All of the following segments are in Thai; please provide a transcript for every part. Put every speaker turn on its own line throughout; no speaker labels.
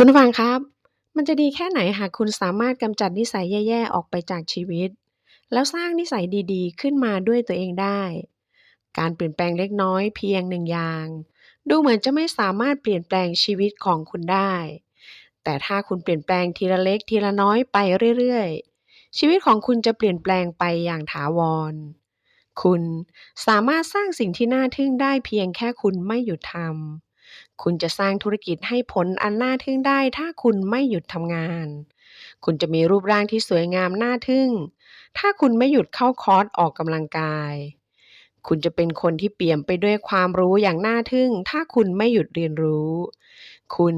คุณฟังครับ มันจะดีแค่ไหนหากคุณสามารถกำจัดนิสัยแย่ๆ ออกไปจากชีวิต แล้วสร้างนิสัยดีๆ ขึ้นมาด้วยตัวเองได้ การเปลี่ยนแปลงเล็กน้อยเพียงหนึ่งอย่าง ดูเหมือนจะไม่สามารถเปลี่ยนแปลงชีวิตของคุณได้ แต่ถ้าคุณเปลี่ยนแปลงทีละเล็กทีละน้อยไปเรื่อยๆ ชีวิตของคุณจะเปลี่ยนแปลงไปอย่างถาวร คุณสามารถสร้างสิ่งที่น่าทึ่งได้เพียงแค่คุณไม่หยุดทำ คุณจะสร้างธุรกิจให้ผลอันน่าทึ่งได้ ถ้าคุณไม่หยุดทำงาน คุณจะมีรูปร่างที่สวยงามน่าทึ่ง ถ้าคุณไม่หยุดเข้าคอร์สออกกำลังกาย คุณจะเป็นคนที่เปี่ยมไปด้วยความรู้อย่างน่าทึ่ง ถ้าคุณไม่หยุดเรียนรู้ คุณ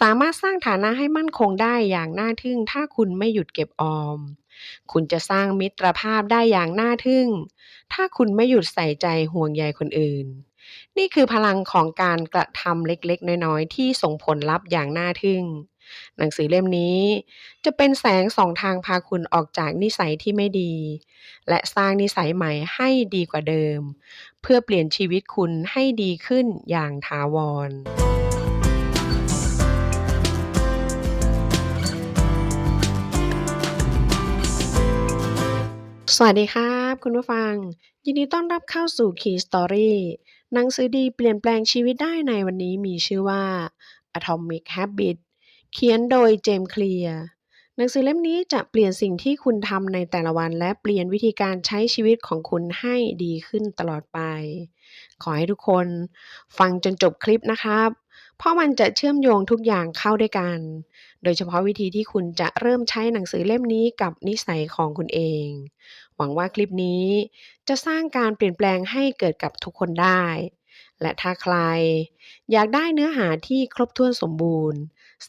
สามารถสร้างฐานะให้มั่นคงได้อย่างน่าทึ่ง ถ้าคุณไม่หยุดเก็บออม คุณจะสร้างมิตรภาพได้อย่างน่าทึ่ง ถ้าคุณไม่หยุดใส่ใจห่วงใยคนอื่น นี่คือพลังของการกระทำเล็กๆ น้อยๆ ที่ส่งผลลัพธ์อย่างน่าทึ่ง หนังสือเล่มนี้ จะเป็นแสงสองทางพาคุณออกจากนิสัยที่ไม่ดี และสร้างนิสัยใหม่ให้ดีกว่าเดิม เพื่อเปลี่ยนชีวิตคุณให้ดีขึ้นอย่างถาวรสวัสดีครับ คุณผู้ฟัง ยินดีต้อนรับเข้าสู่ Key Story หนังสือดีเปลี่ยนแปลงชีวิตได้ในวันนี้มีชื่อว่า Atomic Habits เขียนโดยเจมส์เคลียร์หนังสือเล่มนี้จะเปลี่ยนสิ่งที่คุณทำในแต่ละวัน และเปลี่ยนวิธีการใช้ชีวิตของคุณให้ดีขึ้นตลอดไป ขอให้ทุกคน ฟังจนจบคลิปนะครับ เพราะมันจะเชื่อมโยงทุกอย่างเข้าด้วยกัน โดยเฉพาะวิธีที่คุณจะเริ่มใช้หนังสือเล่มนี้กับนิสัยของคุณเอง หวังว่าคลิปนี้จะสร้างการเปลี่ยนแปลงให้เกิดกับทุกคนได้ และถ้าใคร อยากได้เนื้อหาที่ครบถ้วนสมบูรณ์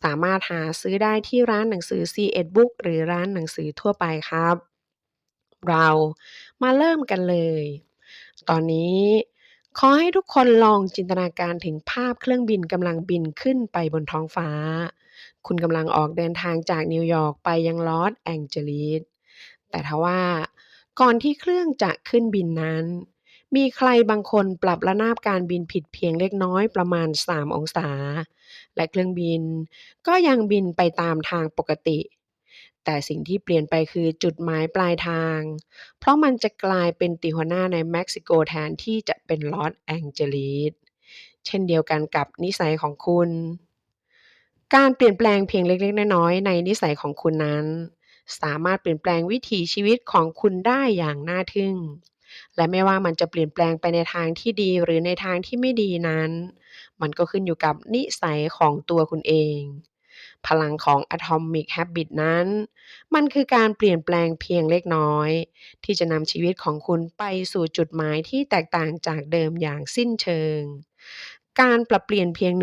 สามารถหาซื้อได้ที่ร้านหนังสือ C1 Book หรือร้านหนังสือทั่วไปครับ เรามาเริ่มกันเลย ตอนนี้ ขอให้ทุกคนลองจินตนาการถึงภาพเครื่องบินกำลังบินขึ้นไปบนท้องฟ้า คุณกำลังออกเดินทางจากนิวยอร์กไปยังลอสแองเจลิส แต่ทว่าก่อนที่เครื่องจะขึ้นบินนั้น มีใครบางคนปรับระนาบการบินผิดเพียงเล็กน้อยประมาณ 3 องศา และเครื่องบินก็ยังบินไปตามทางปกติ แต่สิ่งที่เปลี่ยนไปคือจุดหมายปลายทาง เพราะมันจะกลายเป็นติฮวาน่าในเม็กซิโกแทนที่จะเป็นลอสแองเจลิสเช่นเดียวกันกับนิสัยของคุณ การเปลี่ยนแปลงเพียงเล็กๆ น้อยๆในนิสัยของคุณนั้น สามารถเปลี่ยนแปลงวิถีชีวิตของคุณได้อย่างน่าทึ่ง และไม่ว่ามันจะเปลี่ยนแปลงไปในทางที่ดีหรือในทางที่ไม่ดีนั้น มันก็ขึ้นอยู่กับนิสัยของตัวคุณเอง พลังของ Atomic Habit นั้น มันคือการเปลี่ยนแปลงเพียงเล็กน้อย ที่จะนำชีวิตของคุณไปสู่จุดหมายที่แตกต่างจากเดิมอย่างสิ้นเชิง การปรับเปลี่ยนเพียง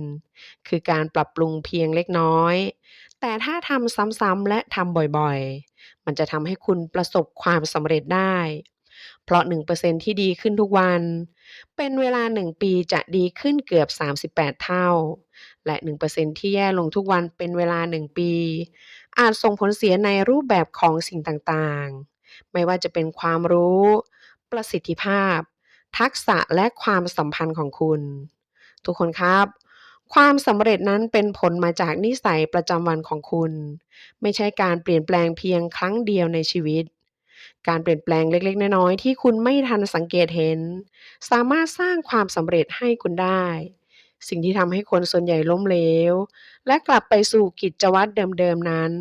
1%คือการปรับปรุงเพียงเล็กน้อย แต่ถ้าทำซ้ำๆและทำบ่อยๆ มันจะทำให้คุณประสบความสำเร็จได้ เพราะ 1%ที่ดีขึ้นทุกวัน เป็นเวลา 1 ปีจะดีขึ้นเกือบ 38 เท่า และ 1%ที่แย่ลงทุกวันเป็นเวลา 1 ปี อาจส่งผลเสียในรูปแบบของสิ่งต่างๆ ไม่ว่าจะเป็นความรู้ ประสิทธิภาพ ทักษะและความสัมพันธ์ของคุณ ทุกคนครับความสำเร็จนั้นเป็นผลมาจากนิสัยประจำวันของคุณ ไม่ใช่การเปลี่ยนแปลงเพียงครั้งเดียวในชีวิต การเปลี่ยนแปลงเล็กๆ น้อยๆที่คุณไม่ทันสังเกตเห็น สามารถสร้างความสำเร็จให้คุณได้ สิ่งที่ทำให้คนส่วนใหญ่ล้มเหลว และกลับไปสู่กิจวัตรเดิมๆนั้น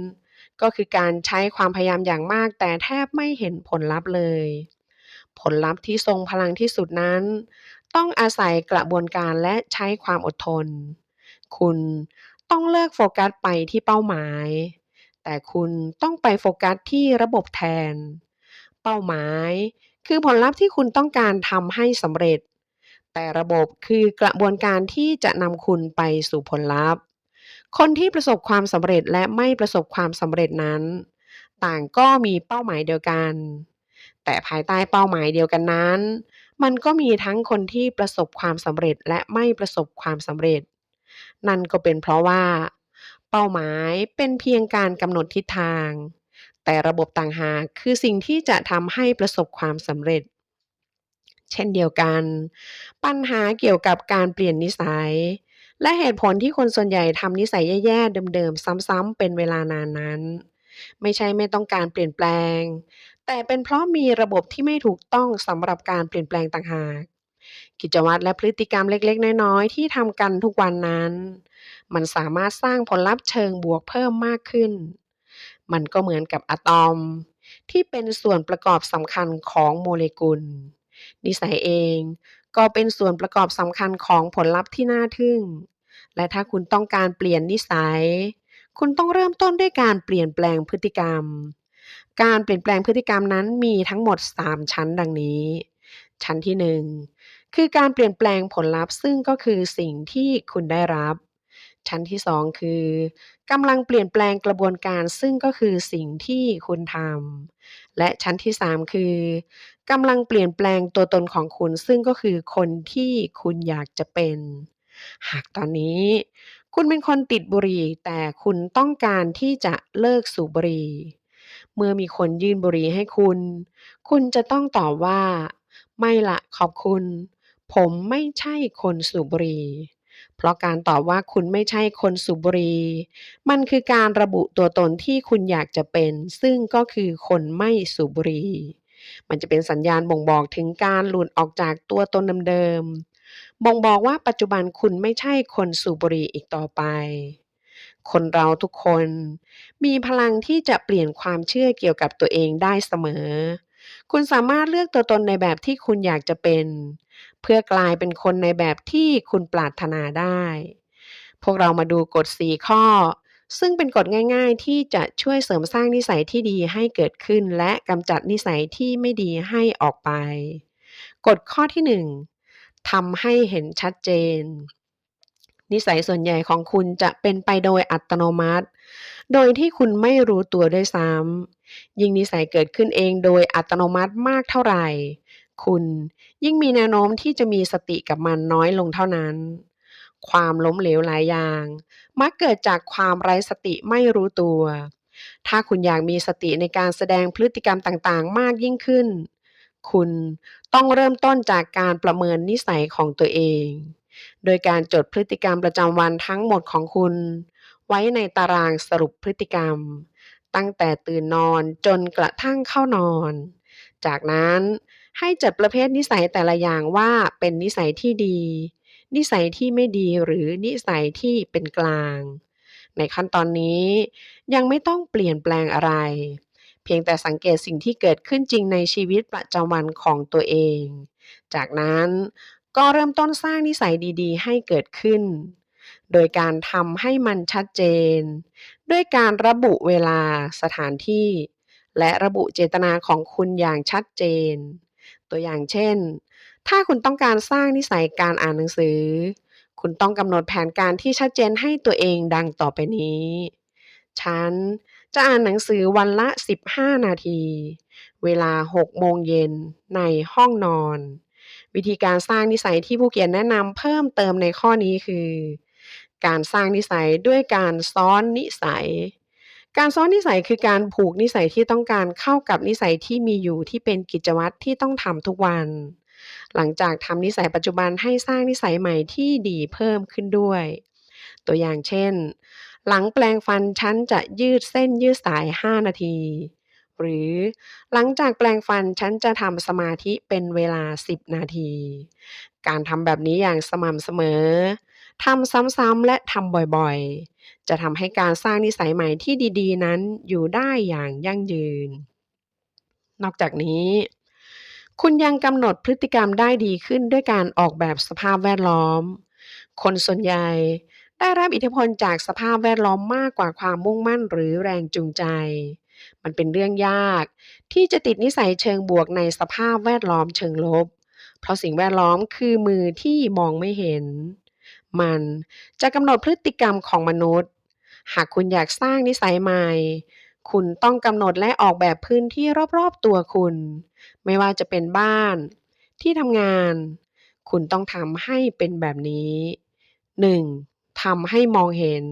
ก็คือการใช้ความพยายามอย่างมาก แต่แทบไม่เห็นผลลัพธ์เลย ผลลัพธ์ที่ทรงพลังที่สุดนั้น ต้องอาศัยกระบวนการและใช้ความอดทน คุณต้องเลิกโฟกัสไปที่เป้าหมาย แต่คุณต้องไปโฟกัสที่ระบบแทน เป้าหมาย คือผลลัพธ์ที่คุณต้องการทำให้สำเร็จ แต่ระบบคือกระบวนการที่จะนำคุณไปสู่ผลลัพธ์ คนที่ประสบความสำเร็จและไม่ประสบความสำเร็จนั้น ต่างก็มีเป้าหมายเดียวกัน แต่ภายใต้เป้าหมายเดียวกันนั้น มันก็มีทั้งคนที่ประสบความสำเร็จและไม่ประสบความสำเร็จ นั่นก็เป็นเพราะว่า เป้าหมายเป็นเพียงการกำหนดทิศทาง แต่ระบบต่างหากคือสิ่งที่จะทำให้ประสบความสำเร็จ เช่นเดียวกัน ปัญหาเกี่ยวกับการเปลี่ยนนิสัย และเหตุผลที่คนส่วนใหญ่ทำนิสัยแย่ๆเดิมๆ ซ้ำๆเป็นเวลานานนั้น ไม่ใช่ไม่ต้องการเปลี่ยนแปลง แต่เป็นเพราะมีระบบที่ไม่ถูกต้องสำหรับการเปลี่ยนแปลงต่างหากกิจวัตรและพฤติกรรมเล็กๆ น้อยๆ ที่ทำกันทุกวันนั้น มันสามารถสร้างผลลัพธ์เชิงบวกเพิ่มมากขึ้น มันก็เหมือนกับอะตอม ที่เป็นส่วนประกอบสำคัญของโมเลกุล นิสัยเองก็เป็นส่วนประกอบสำคัญของผลลัพธ์ที่น่าทึ่ง และถ้าคุณต้องการเปลี่ยนนิสัย คุณต้องเริ่มต้นด้วยการเปลี่ยนแปลงพฤติกรรม การเปลี่ยนแปลงพฤติกรรมนั้นมีทั้งหมด 3 ชั้นดังนี้ ชั้นที่ 1 คือการเปลี่ยนแปลงผลลัพธ์ซึ่งก็คือสิ่งที่คุณได้รับ ชั้นที่ 2 คือกำลังเปลี่ยนแปลงกระบวนการซึ่งก็คือสิ่งที่คุณทำและชั้นที่ 3 คือกำลังเปลี่ยนแปลงตัวตนของคุณ ซึ่งก็คือคนที่คุณอยากจะเป็น หากตอนนี้ คุณเป็นคนติดบุหรี่ แต่คุณต้องการที่จะเลิกสูบบุหรี่เมื่อมีคนยื่นบุหรี่ให้คุณ คุณจะต้องตอบว่า ไม่ละขอบคุณ ผมไม่ใช่คนสูบบุหรี่ เพราะการตอบว่าคุณไม่ใช่คนสูบบุหรี่มันคือการระบุตัวตนที่คุณอยากจะเป็น ซึ่งก็คือคนไม่สูบบุหรี่มันจะเป็นสัญญาณบ่งบอกถึงการหลุดออกจากตัวตนเดิมๆบ่งบอกว่าปัจจุบันคุณไม่ใช่คนสูบบุหรี่อีกต่อไปคนเราทุกคนมีพลังที่จะเปลี่ยนความเชื่อเกี่ยวกับตัวเองได้เสมอ คุณสามารถเลือกตัวตนในแบบที่คุณอยากจะเป็น เพื่อกลายเป็นคนในแบบที่คุณปรารถนาได้ พวกเรามาดูกฎ4ข้อ ซึ่งเป็นกฎง่าย ๆ ที่จะช่วยเสริมสร้างนิสัยที่ดีให้เกิดขึ้น และกำจัดนิสัยที่ไม่ดีให้ออกไป กฎข้อที่ 1ทำให้เห็นชัดเจน นิสัยส่วนใหญ่ของคุณจะเป็นไปโดยอัตโนมัติ โดยที่คุณไม่รู้ตัวด้วยซ้ำยิ่งนิสัยเกิดขึ้นเองโดยอัตโนมัติมากเท่าไหร่ คุณ ยิ่งมีแนวโน้มที่จะมีสติกับมันน้อยลงเท่านั้น ความล้มเหลวหลายอย่าง มักเกิดจากความไร้สติไม่รู้ตัว ถ้าคุณอยากมีสติในการแสดงพฤติกรรมต่างๆ มากยิ่งขึ้น คุณต้องเริ่มต้นจากการประเมินนิสัยของตัวเอง โดยการจดพฤติกรรมประจำวันทั้งหมดของคุณ ไว้ในตารางสรุปพฤติกรรมตั้งแต่ตื่นนอนจนกระทั่งเข้านอน จากนั้น ให้จัดประเภทนิสัยแต่ละอย่างว่าเป็นนิสัยที่ดี นิสัยที่ไม่ดีหรือนิสัยที่เป็นกลาง ในขั้นตอนนี้ยังไม่ต้องเปลี่ยนแปลงอะไร เพียงแต่สังเกตสิ่งที่เกิดขึ้นจริงในชีวิตประจำวันของตัวเอง จากนั้นก็เริ่มต้นสร้างนิสัยดีๆ ให้เกิดขึ้น โดยการทำให้มันชัดเจน ด้วยการระบุเวลาสถานที่ และระบุเจตนาของคุณอย่างชัดเจน ตัวอย่างเช่น ถ้าคุณต้องการสร้างนิสัยการอ่านหนังสือ คุณต้องกำหนดแผนการที่ชัดเจนให้ตัวเองดังต่อไปนี้ ฉันจะอ่านหนังสือวันละ 15 นาที เวลา 6 โมงเย็นในห้องนอน วิธีการสร้างนิสัยที่ผู้เขียนแนะนำเพิ่มเติมในข้อนี้คือ การสร้างนิสัยด้วยการซ้อนนิสัย การซ้อนนิสัยคือการผูกนิสัยที่ต้องการเข้ากับนิสัยที่มีอยู่ที่เป็นกิจวัตรที่ต้องทำทุกวัน หลังจากทำนิสัยปัจจุบันให้สร้างนิสัยใหม่ที่ดีเพิ่มขึ้นด้วย ตัวอย่างเช่น หลังแปรงฟันฉันจะยืดเส้นยืดสาย 5 นาที หรือหลังจากแปรงฟันฉันจะทำสมาธิเป็นเวลา 10 นาที การทำแบบนี้อย่างสม่ำเสมอ ทำซ้ำๆและทำบ่อยๆ จะทำให้การสร้างนิสัยใหม่ที่ดีๆ นั้นอยู่ได้อย่างยั่งยืน นอกจากนี้ คุณยังกำหนดพฤติกรรมได้ดีขึ้นด้วยการออกแบบสภาพแวดล้อม คนส่วนใหญ่ได้รับอิทธิพลจากสภาพแวดล้อมมากกว่าความมุ่งมั่นหรือแรงจูงใจ มันเป็นเรื่องยาก ที่จะติดนิสัยเชิงบวกในสภาพแวดล้อมเชิงลบ เพราะสิ่งแวดล้อมคือมือที่มองไม่เห็น มันจะกำหนดพฤติกรรมของมนุษย์ หากคุณอยากสร้างนิสัยใหม่ คุณต้องกำหนดและออกแบบพื้นที่รอบๆตัวคุณ ไม่ว่าจะเป็นบ้าน ที่ทำงาน คุณต้องทำให้เป็นแบบนี้ 1. ทำให้มองเห็น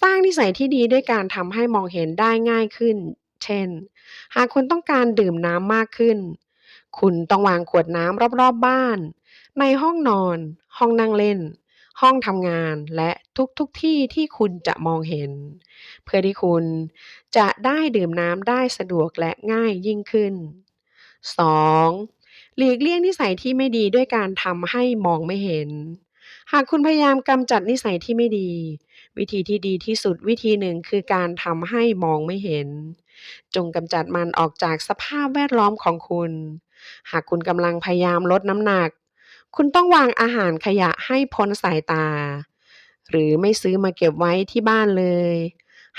สร้างนิสัยที่ดีด้วยการทำให้มองเห็นได้ง่ายขึ้น เช่น หากคุณต้องการดื่มน้ำมากขึ้น คุณต้องวางขวดน้ำรอบๆบ้าน ในห้องนอน ห้องนั่งเล่น ห้องทำงานและทุกๆทที่ที่คุณจะมองเห็น เพื่อที่คุณจะได้ดื่มน้ำได้สะดวกและง่ายยิ่งขึ้น 2. หลีกเลี่ยงนิสัยที่ไม่ดีด้วยการทำให้มองไม่เห็น หากคุณพยายามกำจัดนิสัยที่ไม่ดี วิธีที่ดีที่สุดวิธีหนึ่งคือการทำให้มองไม่เห็น จงกำจัดมันออกจากสภาพแวดล้อมของคุณ หากคุณกำลังพยายามลดน้ำหนัก คุณต้องวางอาหารขยะให้พ้นสายตา หรือไม่ซื้อมาเก็บไว้ที่บ้านเลย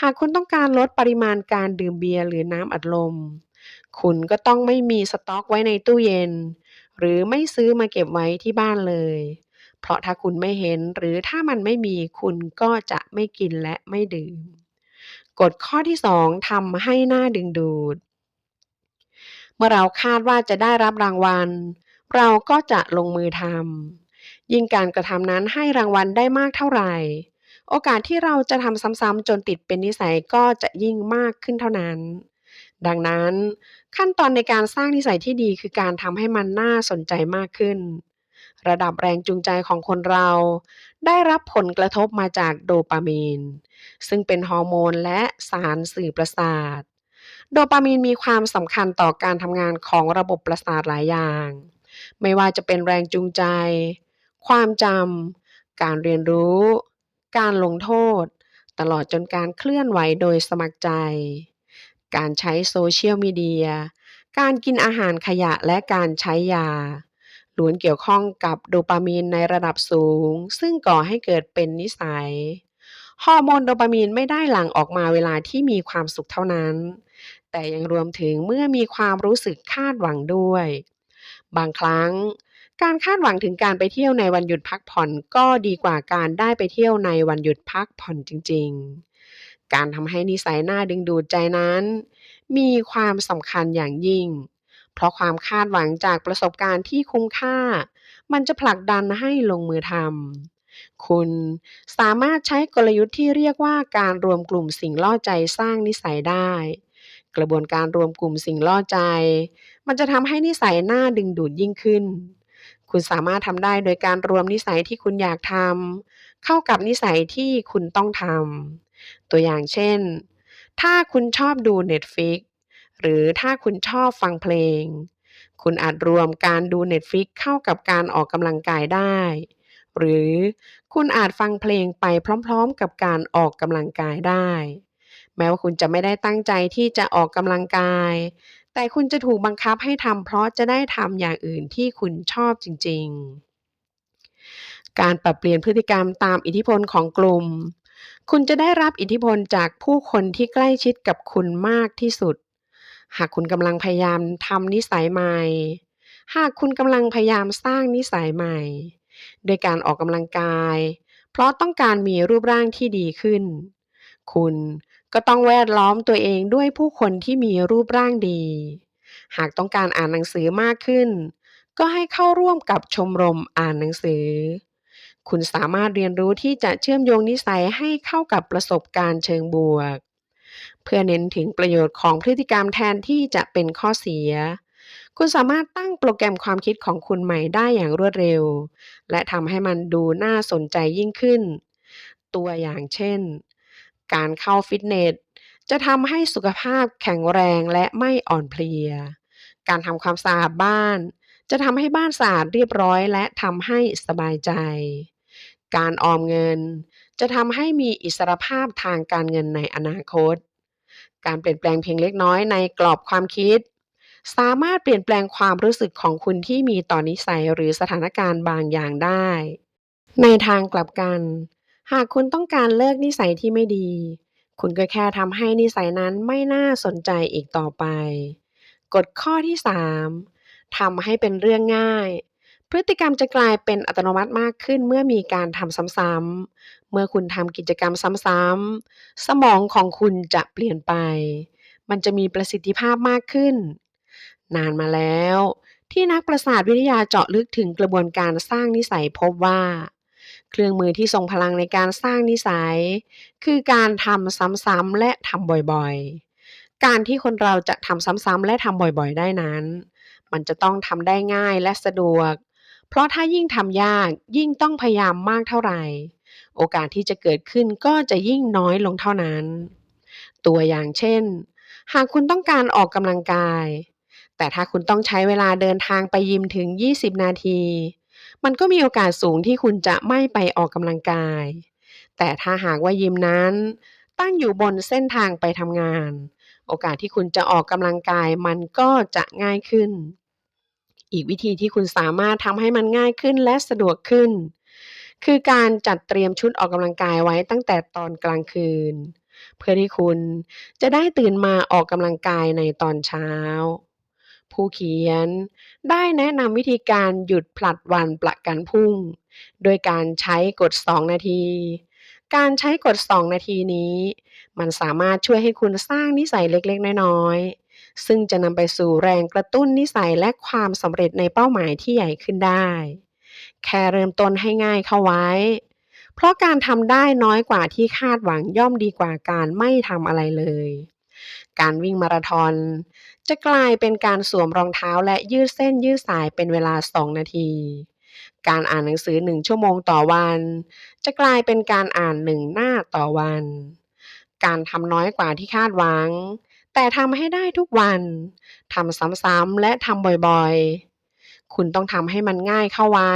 หากคุณต้องการลดปริมาณการดื่มเบียร์หรือน้ำอัดลม คุณก็ต้องไม่มีสต๊อกไว้ในตู้เย็น หรือไม่ซื้อมาเก็บไว้ที่บ้านเลย เพราะถ้าคุณไม่เห็นหรือถ้ามันไม่มีคุณก็จะไม่กินและไม่ดื่มกฎข้อที่ 2ทำให้หน้าดึงดูด เมื่อเราคาดว่าจะได้รับรางวัล เราก็จะลงมือทำยิ่งการกระทำนั้นให้รางวัลได้มากเท่าไหร่ โอกาสที่เราจะทำซ้ำๆจนติดเป็นนิสัยก็จะยิ่งมากขึ้นเท่านั้น ดังนั้น ขั้นตอนในการสร้างนิสัยที่ดีคือการทำให้มันน่าสนใจมากขึ้น ระดับแรงจูงใจของคนเรา ได้รับผลกระทบมาจากโดปามีน ซึ่งเป็นฮอร์โมนและสารสื่อประสาท โดปามีนมีความสำคัญต่อการทำงานของระบบประสาทหลายอย่าง ไม่ว่าจะเป็นแรงจูงใจ ความจำ การเรียนรู้ การลงโทษ ตลอดจนการเคลื่อนไหวโดยสมัครใจ การใช้โซเชียลมีเดีย การกินอาหารขยะและการใช้ยาล้วนเกี่ยวข้องกับโดปามีนในระดับสูง ซึ่งก่อให้เกิดเป็นนิสัย ฮอร์โมนโดปามีนไม่ได้หลั่งออกมาเวลาที่มีความสุขเท่านั้น แต่ยังรวมถึงเมื่อมีความรู้สึกคาดหวังด้วย บางครั้ง การคาดหวังถึงการไปเที่ยวในวันหยุดพักผ่อนก็ดีกว่าการได้ไปเที่ยวในวันหยุดพักผ่อนจริง ๆ การทำให้นิสัยน่าดึงดูดใจนั้น มีความสำคัญอย่างยิ่ง เพราะความคาดหวังจากประสบการณ์ที่คุ้มค่า มันจะผลักดันให้ลงมือทำคุณสามารถใช้กลยุทธ์ที่เรียกว่าการรวมกลุ่มสิ่งล่อใจสร้างนิสัยได้กระบวนการรวมกลุ่มสิ่งล่อใจ มันจะทำให้นิสัยหน่าดึงดูดยิ่งขึ้น คุณสามารถทำได้โดยการรวมนิสัยที่คุณอยากทำเข้ากับนิสัยที่คุณต้องทำตัวอย่างเช่น ถ้าคุณชอบดู Netflix หรือถ้าคุณชอบฟังเพลง คุณอาจรวมการดู Netflix เข้ากับการออกกำลังกายได้ หรือคุณอาจฟังเพลงไปพร้อมๆ กับการออกกำลังกายได้ แม้ว่าคุณจะไม่ได้ตั้งใจที่จะออกกำลังกาย แต่คุณจะถูกบังคับให้ทำเพราะจะได้ทำอย่างอื่นที่คุณชอบจริง ๆ การปรับเปลี่ยนพฤติกรรมตามอิทธิพลของกลุ่ม คุณจะได้รับอิทธิพลจากผู้คนที่ใกล้ชิดกับคุณมากที่สุด หากคุณกำลังพยายามทำนิสัยใหม่ หากคุณกำลังพยายามสร้างนิสัยใหม่ โดยการออกกำลังกาย เพราะต้องการมีรูปร่างที่ดีขึ้น คุณ ก็ต้องแวดล้อมตัวเองด้วยผู้คนที่มีรูปร่างดี หากต้องการอ่านหนังสือมากขึ้น ก็ให้เข้าร่วมกับชมรมอ่านหนังสือ คุณสามารถเรียนรู้ที่จะเชื่อมโยงนิสัยให้เข้ากับประสบการณ์เชิงบวก เพื่อเน้นถึงประโยชน์ของพฤติกรรมแทนที่จะเป็นข้อเสีย คุณสามารถตั้งโปรแกรมความคิดของคุณใหม่ได้อย่างรวดเร็ว และทำให้มันดูน่าสนใจยิ่งขึ้น ตัวอย่างเช่น การเข้าฟิตเนสจะทำให้สุขภาพแข็งแรงและไม่อ่อนเพลีย การทำความสะอาดบ้าน จะทำให้บ้านสะอาดเรียบร้อยและทำให้สบายใจ การออมเงิน จะทำให้มีอิสรภาพทางการเงินในอนาคต การเปลี่ยนแปลงเพียงเล็กน้อยในกรอบความคิด สามารถเปลี่ยนแปลงความรู้สึกของคุณที่มีต่อนิสัยหรือสถานการณ์บางอย่างได้ ในทางกลับกัน หากคุณต้องการเลิกนิสัยที่ไม่ดี คุณก็แค่ทำให้นิสัยนั้นไม่น่าสนใจอีกต่อไป กฎข้อที่ 3ทำให้เป็นเรื่องง่าย พฤติกรรมจะกลายเป็นอัตโนมัติมากขึ้นเมื่อมีการทำซ้ำๆ เมื่อคุณทำกิจกรรมซ้ำๆ สมองของคุณจะเปลี่ยนไป มันจะมีประสิทธิภาพมากขึ้น นานมาแล้ว ที่นักประสาทวิทยาเจาะลึกถึงกระบวนการสร้างนิสัยพบว่า เครื่องมือที่ทรงพลังในการสร้างนิสัย คือการทำซ้ำๆและทำบ่อยๆ การที่คนเราจะทำซ้ำๆและทำบ่อยๆ ได้นั้น มันจะต้องทำได้ง่ายและสะดวก เพราะถ้ายิ่งทำยากยิ่งต้องพยายามมากเท่าไหร่ โอกาสที่จะเกิดขึ้นก็จะยิ่งน้อยลงเท่านั้น ตัวอย่างเช่น หากคุณต้องการออกกำลังกาย แต่ถ้าคุณต้องใช้เวลาเดินทางไปยิมถึง 20 นาที มันก็มีโอกาสสูงที่คุณจะไม่ไปออกกำลังกาย แต่ถ้าหากว่ายิมนั้น ตั้งอยู่บนเส้นทางไปทำงาน โอกาสที่คุณจะออกกำลังกายมันก็จะง่ายขึ้น อีกวิธีที่คุณสามารถทำให้มันง่ายขึ้นและสะดวกขึ้น คือการจัดเตรียมชุดออกกำลังกายไว้ตั้งแต่ตอนกลางคืน เพื่อที่คุณจะได้ตื่นมาออกกำลังกายในตอนเช้า ผู้เขียน ได้แนะนำวิธีการหยุดผลัดวันประกันพุ่ง โดยการใช้กฎ 2 นาที การใช้กฎ 2 นาทีนี้ มันสามารถช่วยให้คุณสร้างนิสัยเล็กๆ น้อยๆ ซึ่งจะนำไปสู่แรงกระตุ้นนิสัยและความสำเร็จในเป้าหมายที่ใหญ่ขึ้นได้ แค่เริ่มต้นให้ง่ายเข้าไว้ เพราะการทำได้น้อยกว่าที่คาดหวังย่อมดีกว่าการไม่ทำอะไรเลยการวิ่งมาราธอน จะกลายเป็นการสวมรองเท้าและยืดเส้นยืดสายเป็นเวลา 2 นาที การอ่านหนังสือ 1 ชั่วโมงต่อวัน จะกลายเป็นการอ่าน 1 หน้าต่อวัน การทำน้อยกว่าที่คาดหวัง แต่ทำให้ได้ทุกวันทำซ้ำๆและทำบ่อยๆ คุณต้องทำให้มันง่ายเข้าไว้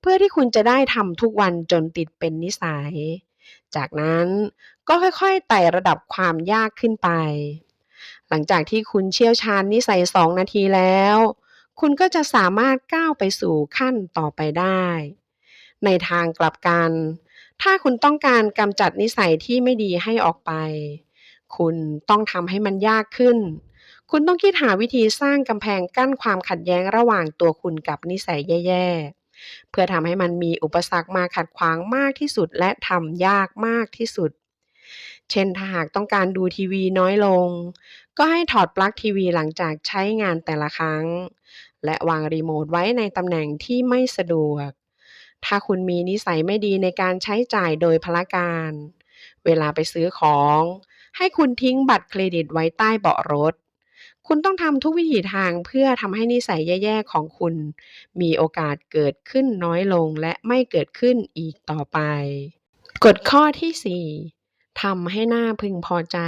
เพื่อที่คุณจะได้ทำทุกวันจนติดเป็นนิสัย จากนั้นก็ค่อยๆไต่ระดับความยากขึ้นไป หลังจากที่คุณเชี่ยวชาญนิสัย 2 นาทีแล้ว คุณก็จะสามารถก้าวไปสู่ขั้นต่อไปได้ ในทางกลับกัน ถ้าคุณต้องการกำจัดนิสัยที่ไม่ดีให้ออกไป คุณต้องทำให้มันยากขึ้น คุณต้องคิดหาวิธีสร้างกำแพงกั้นความขัดแย้งระหว่างตัวคุณกับนิสัยแย่ๆ เพื่อทำให้มันมีอุปสรรคมาขัดขวางมากที่สุดและทำยากมากที่สุดเช่นถ้าหากต้องการดูทีวีน้อยลง ก็ให้ถอดปลั๊กทีวีหลังจากใช้งานแต่ละครั้ง และวางรีโมทไว้ในตำแหน่งที่ไม่สะดวก ถ้าคุณมีนิสัยไม่ดีในการใช้จ่ายโดยพละการ เวลาไปซื้อของ ให้คุณทิ้งบัตรเครดิตไว้ใต้เบาะรถ คุณต้องทำทุกวิถีทางเพื่อทำให้นิสัยแย่ๆของคุณ มีโอกาสเกิดขึ้นน้อยลงและไม่เกิดขึ้นอีกต่อไป กฎข้อที่ 4ทำให้หน่าพึงพอใจ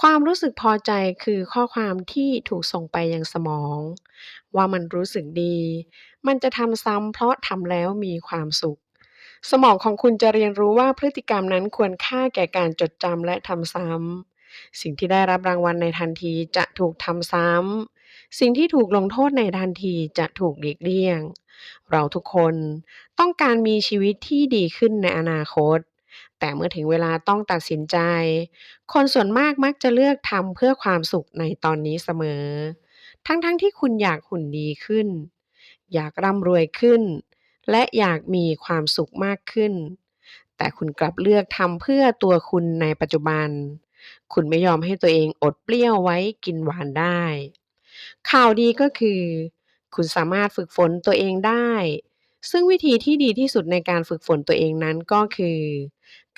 ความรู้สึกพอใจคือข้อความที่ถูกส่งไปยังสมอง ว่ามันรู้สึกดี มันจะทำซ้ำเพราะทำแล้วมีความสุข สมองของคุณจะเรียนรู้ว่าพฤติกรรมนั้นควรค่าแก่การจดจำและทำซ้ำสิ่งที่ได้รับรางวัลในทันทีจะถูกทำซ้ำสิ่งที่ถูกลงโทษในทันทีจะถูกหลีกเลี่ยง เราทุกคนต้องการมีชีวิตที่ดีขึ้นในอนาคต แต่เมื่อถึงเวลาต้องตัดสินใจ คนส่วนมากมักจะเลือกทำเพื่อความสุขในตอนนี้เสมอ ทั้งๆทที่คุณอยากหุ่นดีขึ้น อยากร่ำรวยขึ้น และอยากมีความสุขมากขึ้น แต่คุณกลับเลือกทำเพื่อตัวคุณในปัจจุบัน คุณไม่ยอมให้ตัวเองอดเปรี้ยวไว้กินหวานได้ ข่าวดีก็คือ คุณสามารถฝึกฝนตัวเองได้ ซึ่งวิธีที่ดีที่สุดในการฝึกฝนตัวเองนั้นก็คือ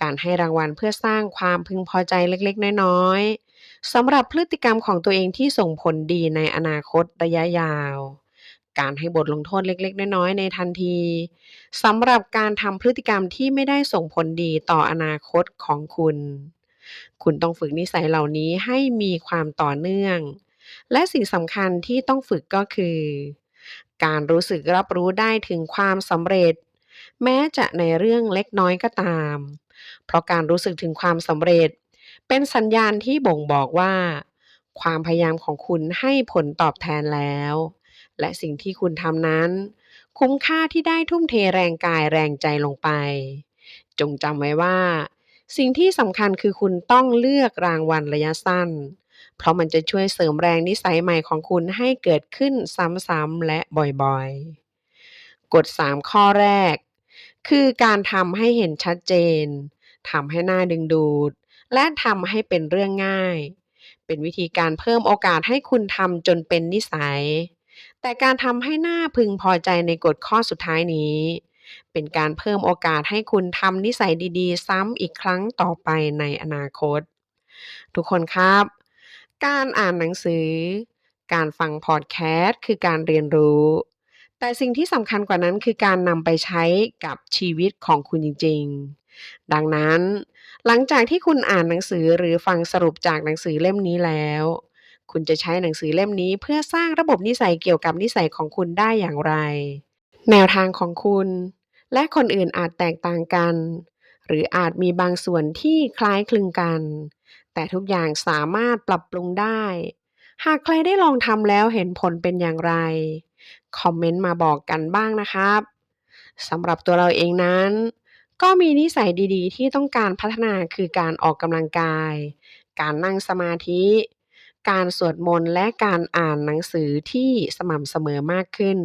การให้รางวัลเพื่อสร้างความพึงพอใจเล็กๆ น้อยๆสำหรับพฤติกรรมของตัวเองที่ส่งผลดีในอนาคตระยะยาว การให้บทลงโทษเล็กๆ น้อยๆ ในทันทีสำหรับการทำพฤติกรรมที่ไม่ได้ส่งผลดีต่ออนาคตของคุณ คุณต้องฝึกนิสัยเหล่านี้ให้มีความต่อเนื่อง และสิ่งสำคัญที่ต้องฝึกก็คือ การรู้สึกรับรู้ได้ถึงความสำเร็จ แม้จะในเรื่องเล็กน้อยก็ตาม เพราะการรู้สึกถึงความสำเร็จ เป็นสัญญาณที่บ่งบอกว่า ความพยายามของคุณให้ผลตอบแทนแล้ว และสิ่งที่คุณทำนั้น คุ้มค่าที่ได้ทุ่มเทแรงกายแรงใจลงไป จงจำไว้ว่า สิ่งที่สำคัญคือคุณต้องเลือกรางวัลระยะสั้น เพราะมันจะช่วยเสริมแรงนิสัยใหม่ของคุณให้เกิดขึ้นซ้ำๆและบ่อยๆกฎ3ข้อแรก คือการทำให้เห็นชัดเจนทำให้น่าดึงดูด และทำให้เป็นเรื่องง่าย เป็นวิธีการเพิ่มโอกาสให้คุณทำจนเป็นนิสัย แต่การทำให้หน่าพึงพอใจในกฎข้อสุดท้ายนี้ เป็นการเพิ่มโอกาสให้คุณทำนิสัยดีๆ ซ้ำอีกครั้งต่อไปในอนาคต ทุกคนครับ การอ่านหนังสือ การฟังพอดแคสต์คือการเรียนรู้ แต่สิ่งที่สำคัญกว่านั้นคือการนำไปใช้กับชีวิตของคุณจริง ๆ ดังนั้น หลังจากที่คุณอ่านหนังสือหรือฟังสรุปจากหนังสือเล่มนี้แล้ว คุณจะใช้หนังสือเล่มนี้เพื่อสร้างระบบนิสัยเกี่ยวกับนิสัยของคุณได้อย่างไร แนวทางของคุณ และคนอื่นอาจแตกต่างกัน หรืออาจมีบางส่วนที่คล้ายคลึงกัน แต่ทุกอย่างสามารถปรับปรุงได้ หากใครได้ลองทำแล้วเห็นผลเป็นอย่างไร คอมเมนต์มาบอกกันบ้างนะครับสำหรับตัวเราเองนั้น ก็มีนิสัยดีๆ ที่ต้องการพัฒนาคือการออกกำลังกาย การนั่งสมาธิ การสวดมนต์และการอ่านหนังสือที่สม่ำเสมอมากขึ้น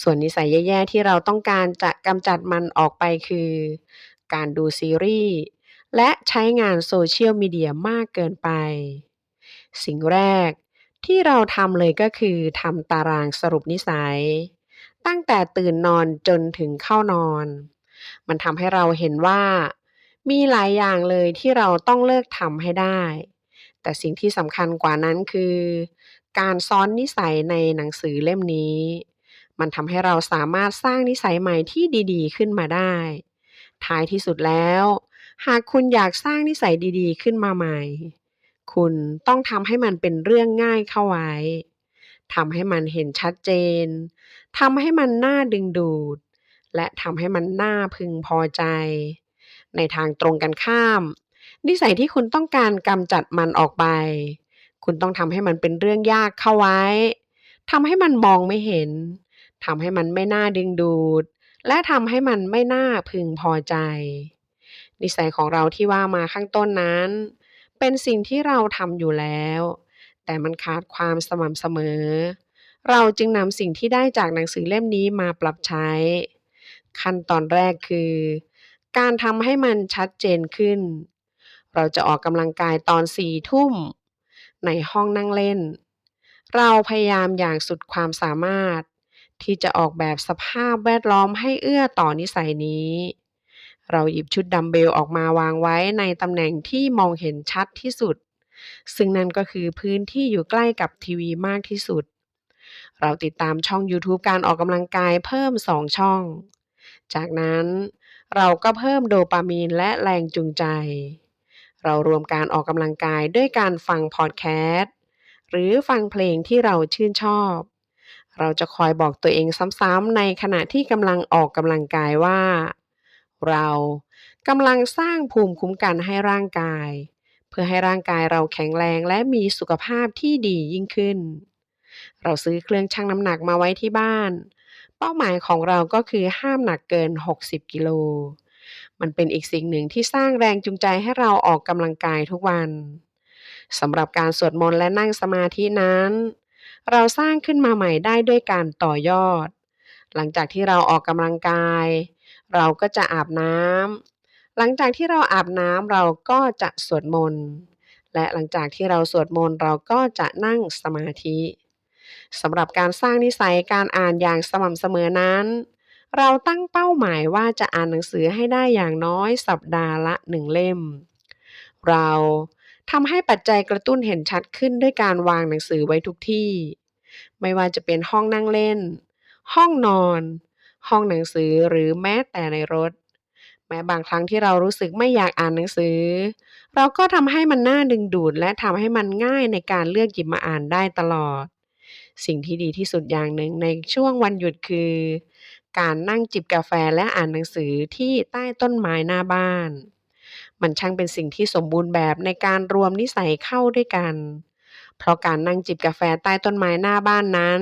ส่วนนิสัยแย่ๆที่เราต้องการจะกำจัดมันออกไปคือ การดูซีรีส์และใช้งานโซเชียลมีเดียมากเกินไป สิ่งแรก ที่เราทำเลยก็คือทำตารางสรุปนิสัย ตั้งแต่ตื่นนอนจนถึงเข้านอน มันทำให้เราเห็นว่า มีหลายอย่างเลยที่เราต้องเลิกทำให้ได้ แต่สิ่งที่สำคัญกว่านั้นคือ การซ้อนนิสัยในหนังสือเล่มนี้ มันทำให้เราสามารถสร้างนิสัยใหม่ที่ดีๆ ขึ้นมาได้ ท้ายที่สุดแล้ว หากคุณอยากสร้างนิสัยดีๆ ขึ้นมาใหม่ คุณต้องทำให้มันเป็นเรื่องง่ายเข้าไว้ทำให้มันเห็นชัดเจนทำให้มันน่าดึงดูด และทำให้มันน่าพึงพอใจ ในทางตรงกันข้าม นิสัยที่คุณต้องการกำจัดมันออกไป คุณต้องทำให้มันเป็นเรื่องยากเข้าไว้ทำให้มันมองไม่เห็นทำให้มันไม่น่าดึงดูด และทำให้มันไม่น่าพึงพอใจ นิสัยของเราที่ว่ามาข้างต้นนั้น เป็นสิ่งที่เราทำอยู่แล้ว แต่มันขาดความสม่ำเสมอ เราจึงนำสิ่งที่ได้จากหนังสือเล่มนี้มาปรับใช้ ขั้นตอนแรกคือ การทำให้มันชัดเจนขึ้น เราจะออกกำลังกายตอนสี่ทุ่ม ในห้องนั่งเล่น เราพยายามอย่างสุดความสามารถ ที่จะออกแบบสภาพแวดล้อมให้เอื้อต่อนิสัยนี้ เราหยิบชุดดัมเบลออกมาวางไว้ในตำแหน่งที่มองเห็นชัดที่สุด ซึ่งนั่นก็คือพื้นที่อยู่ใกล้กับทีวีมากที่สุด เราติดตามช่องยูทูบการออกกำลังกายเพิ่ม 2 ช่อง จากนั้นเราก็เพิ่มโดปามีนและแรงจูงใจ เรารวมการออกกำลังกายด้วยการฟังพอดแคสต์ หรือฟังเพลงที่เราชื่นชอบ เราจะคอยบอกตัวเองซ้ำๆในขณะที่กำลังออกกำลังกายว่า เรากำลังสร้างภูมิคุ้มกันให้ร่างกาย เพื่อให้ร่างกายเราแข็งแรงและมีสุขภาพที่ดียิ่งขึ้น เราซื้อเครื่องชั่งน้ำหนักมาไว้ที่บ้าน เป้าหมายของเราก็คือห้ามหนักเกิน 60 กิโล มันเป็นอีกสิ่งหนึ่งที่สร้างแรงจูงใจให้เราออกกำลังกายทุกวันสำหรับการสวดมนต์และนั่งสมาธินั้น เราสร้างขึ้นมาใหม่ได้ด้วยการต่อยอด หลังจากที่เราออกกำลังกาย เราก็จะอาบน้ำหลังจากที่เราอาบน้ำเราก็จะสวดมนต์และหลังจากที่เราสวดมนต์เราก็จะนั่งสมาธิสำหรับการสร้างนิสัยการอ่านอย่างสม่ำเสมอนั้น เราตั้งเป้าหมายว่าจะอ่านหนังสือให้ได้อย่างน้อยสัปดาห์ละหนึ่งเล่ม เราทำให้ปัจจัยกระตุ้นเห็นชัดขึ้นด้วยการวางหนังสือไว้ทุกที่ ไม่ว่าจะเป็นห้องนั่งเล่น ห้องนอน ห้องหนังสือหรือแม้แต่ในรถ แม้บางครั้งที่เรารู้สึกไม่อยากอ่านหนังสือ เราก็ทำให้มันน่าดึงดูดและทำให้มันง่ายในการเลือกหยิบมาอ่านได้ตลอด สิ่งที่ดีที่สุดอย่างหนึ่งในช่วงวันหยุดคือ การนั่งจิบกาแฟและอ่านหนังสือที่ใต้ต้นไม้หน้าบ้าน มันช่างเป็นสิ่งที่สมบูรณ์แบบในการรวมนิสัยเข้าด้วยกัน เพราะการนั่งจิบกาแฟใต้ต้นไม้หน้าบ้านนั้น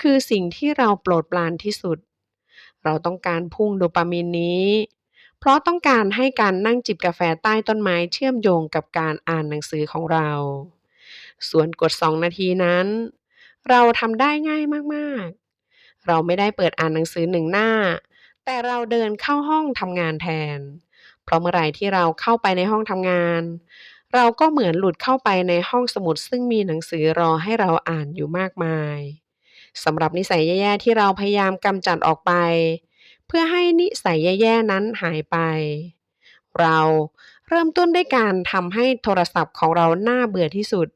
คือสิ่งที่เราโปรดปรานที่สุด เราต้องการพุ่งโดปามีนนี้ เพราะต้องการให้การนั่งจิบกาแฟใต้ต้นไม้เชื่อมโยงกับการอ่านหนังสือของเรา ส่วนกด 2 นาทีนั้น เราทำได้ง่ายมากๆ เราไม่ได้เปิดอ่านหนังสือหนึ่งหน้า แต่เราเดินเข้าห้องทำงานแทน เพราะเมื่อไหร่ที่เราเข้าไปในห้องทำงานเราก็เหมือนหลุดเข้าไปในห้องสมุดซึ่งมีหนังสือรอให้เราอ่านอยู่มากมาย สำหรับนิสัยแย่ๆที่เราพยายามกำจัดออกไป เพื่อให้นิสัยแย่ๆนั้นหายไป เราเริ่มต้นด้วยการทำให้โทรศัพท์ของเราน่าเบื่อที่สุด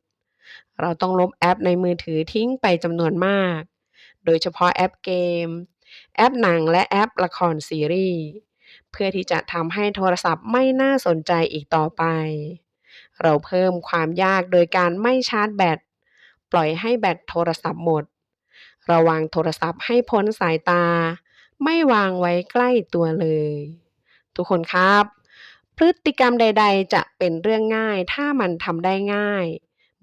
เราต้องลบแอปในมือถือทิ้งไปจำนวนมาก โดยเฉพาะแอปเกม แอปหนังและแอปละครซีรีส์เพื่อที่จะทำให้โทรศัพท์ไม่น่าสนใจอีกต่อไป เราเพิ่มความยากโดยการไม่ชาร์จแบต ปล่อยให้แบตโทรศัพท์หมด ระวังโทรศัพท์ให้พ้นสายตา ไม่วางไว้ใกล้ตัวเลย ทุกคนครับ พฤติกรรมใด ๆ จะเป็นเรื่องง่าย ถ้ามันทำได้ง่าย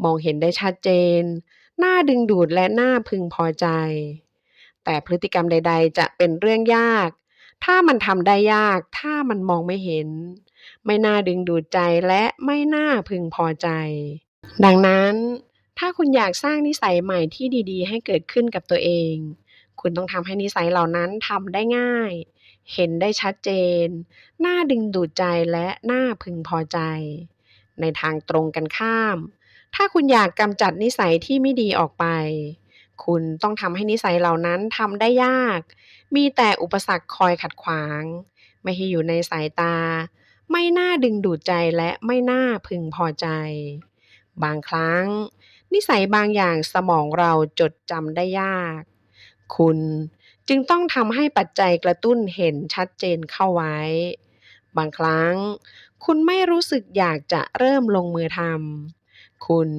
มองเห็นได้ชัดเจน น่าดึงดูดและน่าพึงพอใจ แต่พฤติกรรมใด ๆ จะเป็นเรื่องยาก ถ้ามันทำได้ยาก ถ้ามันมองไม่เห็น ไม่น่าดึงดูดใจและไม่น่าพึงพอใจ ดังนั้น ถ้าคุณอยากสร้างนิสัยใหม่ที่ดีๆ ให้เกิดขึ้นกับตัวเอง คุณต้องทำให้นิสัยเหล่านั้นทำได้ง่าย เห็นได้ชัดเจน น่าดึงดูดใจและน่าพึงพอใจ ในทางตรงกันข้าม ถ้าคุณอยากกำจัดนิสัยที่ไม่ดีออกไป คุณต้องทำให้นิสัยเหล่านั้นทำได้ยาก มีแต่อุปสรรคคอยขัดขวาง ไม่ให้อยู่ในสายตา ไม่น่าดึงดูดใจและไม่น่าพึงพอใจ บางครั้ง นิสัยบางอย่างสมองเราจดจำได้ยาก คุณจึงต้องทำให้ปัจจัยกระตุ้นเห็นชัดเจนเข้าไว้ บางครั้ง คุณไม่รู้สึกอยากจะเริ่มลงมือทำคุณ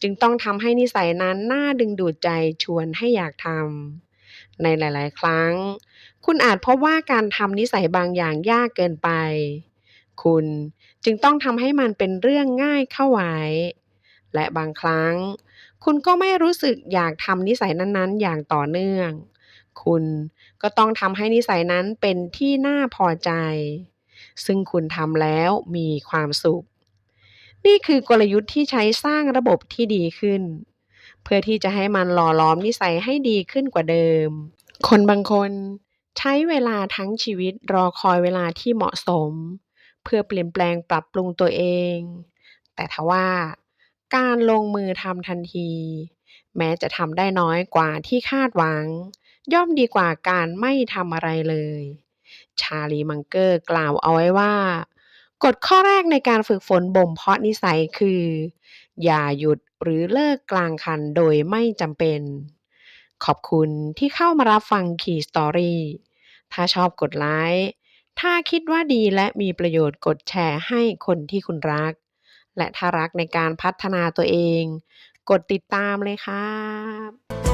จึงต้องทำให้นิสัยนั้นน่าดึงดูดใจชวนให้อยากทำในหลาย ๆ ครั้ง คุณอาจพบว่าการทำนิสัยบางอย่างยากเกินไป คุณจึงต้องทำให้มันเป็นเรื่องง่ายเข้าไว้ และบางครั้ง คุณก็ไม่รู้สึกอยากทำนิสัยนั้นๆ อย่างต่อเนื่อง คุณก็ต้องทำให้นิสัยนั้นเป็นที่น่าพอใจ ซึ่งคุณทำแล้วมีความสุข นี่คือกลยุทธ์ที่ใช้สร้างระบบที่ดีขึ้น เพื่อที่จะให้มันหล่อหลอมนิสัยให้ดีขึ้นกว่าเดิม คนบางคนใช้เวลาทั้งชีวิตรอคอยเวลาที่เหมาะสม เพื่อเปลี่ยนแปลงปรับปรุงตัวเอง แต่ทว่า การลงมือทำทันที แม้จะทำได้น้อยกว่าที่คาดหวัง ย่อมดีกว่าการไม่ทำอะไรเลย ชาลีมังเกอร์กล่าวเอาไว้ว่ากฎข้อแรกในการฝึกฝนบ่มเพาะนิสัยคือ อย่าหยุดหรือเลิกกลางคันโดยไม่จำเป็น ขอบคุณที่เข้ามารับฟัง Key Story ถ้าชอบกดไลค์ถ้าคิดว่าดีและมีประโยชน์กดแชร์ให้คนที่คุณรัก และถ้ารักในการพัฒนาตัวเอง กดติดตามเลยครับ